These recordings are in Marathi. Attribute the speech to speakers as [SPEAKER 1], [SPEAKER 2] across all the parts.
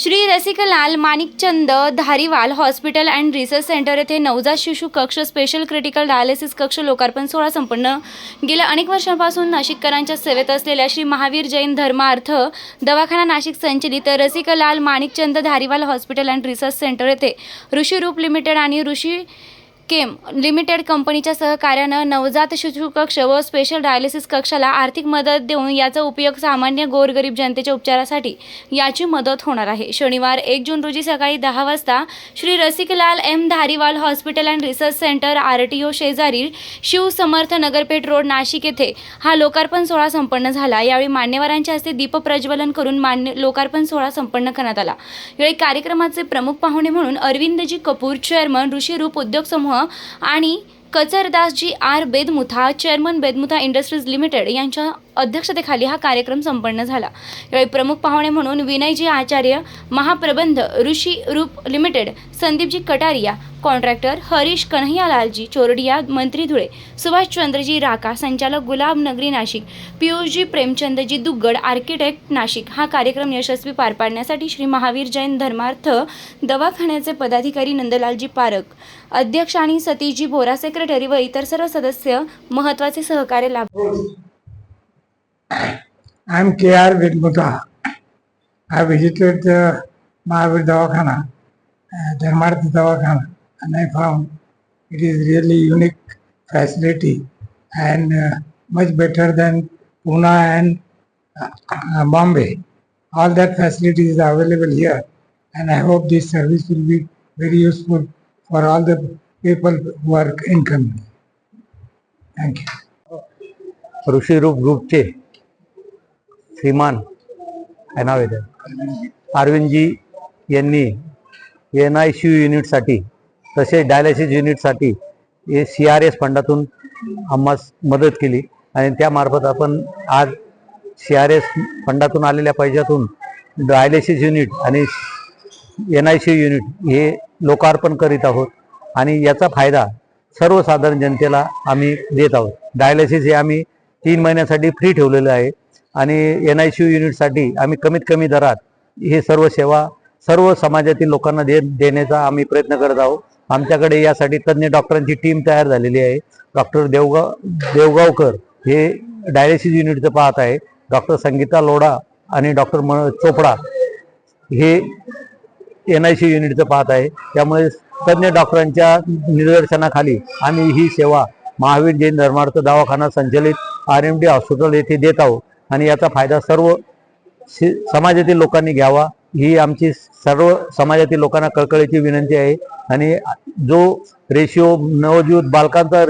[SPEAKER 1] Shri Rasiklal Manikchand Dhariwal hospital and research centre येथे नवजात शिशु कक्ष स्पेशल क्रिटिकल डायलिसिस कक्ष लोकार्पण सोहळा संपन्न. गेल्या अनेक वर्षांपासून नाशिककरांच्या सेवेत असलेल्या श्री महावीर जैन धर्मार्थ दवाखाना नाशिक संचलित Rasiklal Manikchand Dhariwal hospital and research centre येथे ऋषीरूप लिमिटेड आणि ऋषी केम लिमिटेड कंपनीच्या सहकार्यानं नवजात शिशु कक्ष व स्पेशल डायलिसिस कक्षाला आर्थिक मदत देऊन याचा उपयोग सामान्य गोरगरीब जनतेच्या उपचारासाठी याची मदत होणार आहे. शनिवार एक जून रोजी सकाळी दहा वाजता Shri Rasiklal M Dhariwal hospital and research centre R T O शेजारी शिवसमर्थ नगरपेठ रोड नाशिक येथे हा लोकार्पण सोहळा संपन्न झाला. यावेळी मान्यवरांच्या हस्ते दीप प्रज्वलन करून मान्य लोकार्पण सोहळा संपन्न करण्यात आला. यावेळी कार्यक्रमाचे प्रमुख पाहुणे म्हणून अरविंदजी कपूर चेअरमन ऋषीरूप उद्योग समूह आणि कचरदासजी R Bedmutha chairman Bedmutha industries limited यांच्या अध्यक्षतेखाली हा कार्यक्रम संपन्न झाला. यावेळी प्रमुख पाहुणे म्हणून विनयजी आचार्य महाप्रबंध ऋषी रूप लिमिटेड संदीपजी कटारिया कॉन्ट्रॅक्टर हरीश कन्हैयालालजी चोरडिया मंत्री धुळे सुभाषचंद्रजी राका संचालक गुलाब नगरी नाशिक पियुषजी प्रेमचंदजी दुग्गड आर्किटेक्ट नाशिक. हा कार्यक्रम यशस्वी पार पाडण्यासाठी श्री महावीर जैन धर्मार्थ दवाखान्याचे पदाधिकारी नंदलालजी पारक अध्यक्ष आणि सतीशजी बोरा सेक्रेटरी व इतर सर्व सदस्य महत्त्वाचे सहकार्य लाभ
[SPEAKER 2] I am K.R. Vidmuta. I visited the Mahavir Dawakhana, uh, Dharmartha and I found it is really unique facility and uh, much better than Pune and uh, uh, Bombay. All that facilities are available here, and I hope this service will be very useful for all the people who are in community. Thank you.
[SPEAKER 3] Rishiroop group છે श्रीमान काय नाव आहे अरविंदजी यांनी एन आय सी यू युनिटसाठी तसेच डायलिसिस युनिटसाठी हे सी आर एस फंडातून आम्हास मदत केली आणि त्यामार्फत आपण आज सी आर एस फंडातून आलेल्या पैशातून डायलिसिस युनिट आणि एन आय सी युनिट हे लोकार्पण करीत आहोत आणि याचा फायदा सर्वसाधारण जनतेला आम्ही देत आहोत. डायलिसिस हे आम्ही तीन महिन्यासाठी फ्री ठेवलेलं आहे. आणि एन आय सी यू युनिटसाठी आम्ही कमीत कमी दरात हे सर्व सेवा सर्व समाजातील लोकांना दे देण्याचा आम्ही प्रयत्न करत आहोत. आमच्याकडे यासाठी तज्ज्ञ डॉक्टरांची टीम तयार झालेली आहे. डॉक्टर देवगाव देवगावकर हे डायलिसिस युनिटचं पाहत आहे. डॉक्टर संगीता लोढा आणि डॉक्टर म चोपडा हे एन आय सी युनिटचं पाहत आहे. त्यामुळे तज्ज्ञ डॉक्टरांच्या निदर्शनाखाली आम्ही ही सेवा महावीर जैन धर्मार्थ दवाखाना संचलित आर एम डी हॉस्पिटल येथे देत आहोत. आणि याचा फायदा सर्व समाजातील लोकांनी घ्यावा. ही आमची सर्व समाजातील लोकांना कळकळीची विनंती आहे. आणि जो रेशिओ नवजीत बालकांचा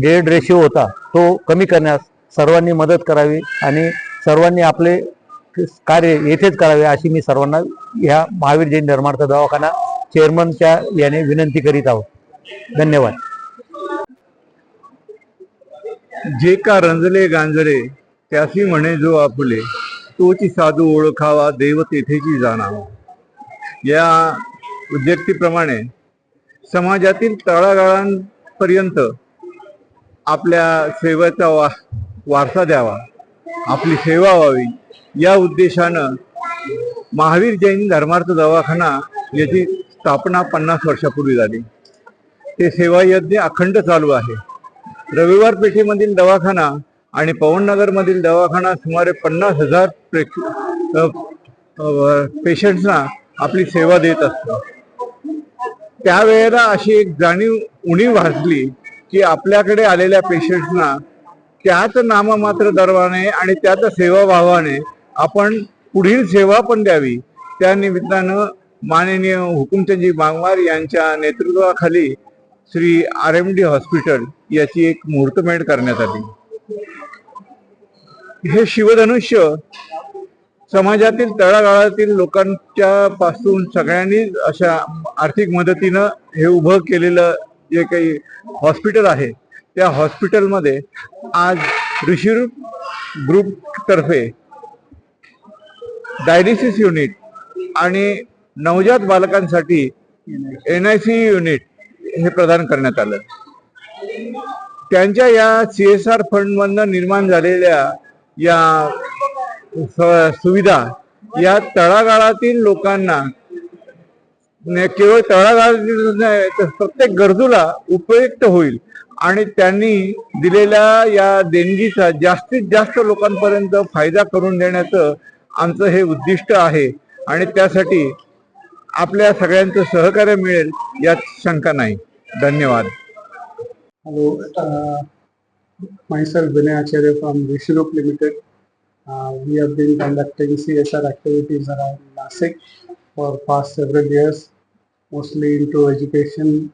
[SPEAKER 3] डेड रेशिओ होता तो कमी करण्यास सर्वांनी मदत करावी आणि सर्वांनी आपले कार्य येथेच करावे अशी मी सर्वांना ह्या महावीर जैन धर्मार्थ दवाखाना चेअरमनच्या याने विनंती करीत आहोत. धन्यवाद.
[SPEAKER 4] जे का रंजले गांजले त्यासी म्हणे जो आपले तोची साधू ओळखावा देव तेथेची जाणावा. या उद्योक्तीप्रमाणे समाजातील तळागाळांपर्यंत आपल्या सेवेचा वा वारसा द्यावा आपली सेवा व्हावी या उद्देशानं महावीर जैन धर्मार्थ दवाखाना याची स्थापना पन्नास वर्षापूर्वी झाली. ते सेवा यज्ञ अखंड चालू आहे. रविवार पेठेमधील दवाखाना आणि पवननगर मधील दवाखाना सुमारे पन्नास हजार पेशंट्सना आपली सेवा देत असतो त्यावेळेला अशी एक जाणीव उणीव भासली की आपल्याकडे आलेल्या पेशंट्सना त्याच नाममात्र दरवाने आणि त्याच सेवा भावाने आपण पुढील सेवा पण द्यावी. त्या निमित्तानं माननीय हुकुमचंदजी बांगवार यांच्या नेतृत्वाखाली Shri R M D hospital याची एक मुहूर्तमेढ करण्यात आली. हे शिवधनुष्य समाजातील तळागाळातील लोकांच्या पासून सगळ्यांनी अशा आर्थिक मदतीनं हे उभं केलेलं जे काही हॉस्पिटल आहे त्या हॉस्पिटलमध्ये आज ऋषिरूप ग्रुप तर्फे डायलिसिस युनिट आणि नवजात बालकांसाठी एन आय सी युनिट हे प्रदान करण्यात आलं. त्यांच्या या सी एस आर फंडमधनं निर्माण झालेल्या या सुविधा या तळागाळातील लोकांना केवळ तळागाळातील नाही तर प्रत्येक गरजूला उपयुक्त होईल. आणि त्यांनी दिलेल्या या देणगीचा जास्तीत जास्त लोकांपर्यंत फायदा करून देण्याचं आमचं हे उद्दिष्ट आहे. आणि त्यासाठी आपल्या सगळ्यांचं सहकार्य मिळेल यात शंका नाही. धन्यवाद.
[SPEAKER 5] Hello myself Vinay Acharya from Vishrup Limited. Uh, we have been conducting CSR activities around Nasik for past several years, mostly into education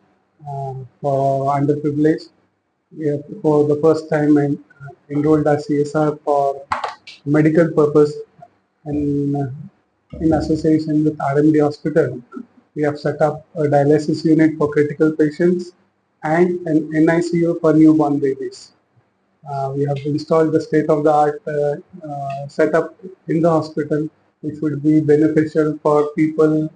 [SPEAKER 5] uh, for underprivileged. We have, for the first time, I enrolled our CSR for medical purpose and uh, in association with RMD Hospital, we have set up a dialysis unit for critical patients and an NICU for newborn babies. Uh, we have installed the state-of-the-art uh, uh, setup in the hospital, which would be beneficial for people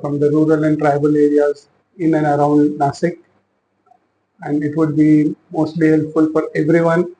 [SPEAKER 5] from the rural and tribal areas in and around Nasik. And it would be mostly helpful for everyone